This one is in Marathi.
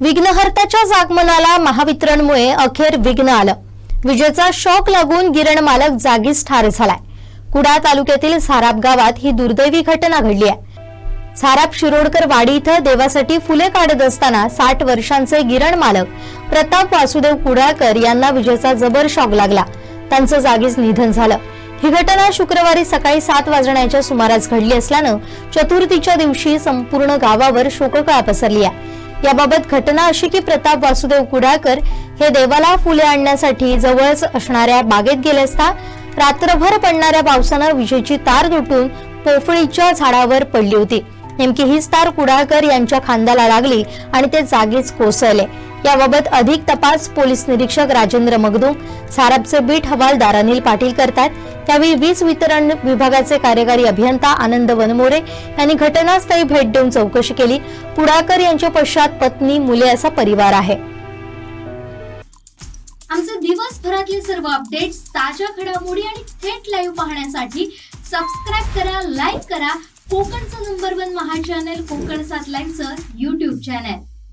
विघ्नहर्त्याच्या जागमनाला महावितरणमुळे अखेर विघ्न आलं. विजेचा शॉक लागून गिरण मालक जागीच ठार झालाय. कुडा तालुक्यातील साराप गावात ही दुर्दैवी घटना घडली आहे. साराप शिरोडकर वाडी इथं देवासाठी फुले काढत असताना साठ वर्षांचे गिरण मालक प्रताप वासुदेव कुडाळकर यांना विजेचा जबर शॉक लागला. त्यांचं जागीच निधन झालं. ही घटना शुक्रवारी सकाळी सात वाजण्याच्या सुमारास घडली असल्यानं चतुर्थीच्या दिवशी संपूर्ण गावावर शोककळा पसरली आहे. याबाबत घटना अशी की प्रताप वासुदेव कुडाळकर हे देवाला फुले आणण्यासाठी जवळच असणाऱ्या बागेत गेले असता रात्रभर पडणाऱ्या पावसानं विजेची तार तुटून पोफळीच्या झाडावर पडली होती. नेमकी हीच तार कुडाळकर यांच्या खांद्याला लागली आणि ते जागीच कोसळले. याबाबत अधिक तपास पोलीस निरीक्षक राजेंद्र मगदुम साराबचे बीट हवालदार अनिल पाटील करतात. त्यावेळी वीज वितरण विभागाचे कार्यकारी अभियंता आनंद वनमोरे यांनी घटनास्थळी भेट देऊन चौकशी केली. पुडाकर यांच्या पश्चात पत्नी मुले असा परिवार आहे. आमचे दिवसभरातले सर्व अपडेट्स ताज्या घडामोडी आणि थेट लाईव्ह पाहण्यासाठी सबस्क्राईब करा लाईक करा. कोकणचं number one Maha channel Kokan सात लाईव्हचं युट्यूब चॅनल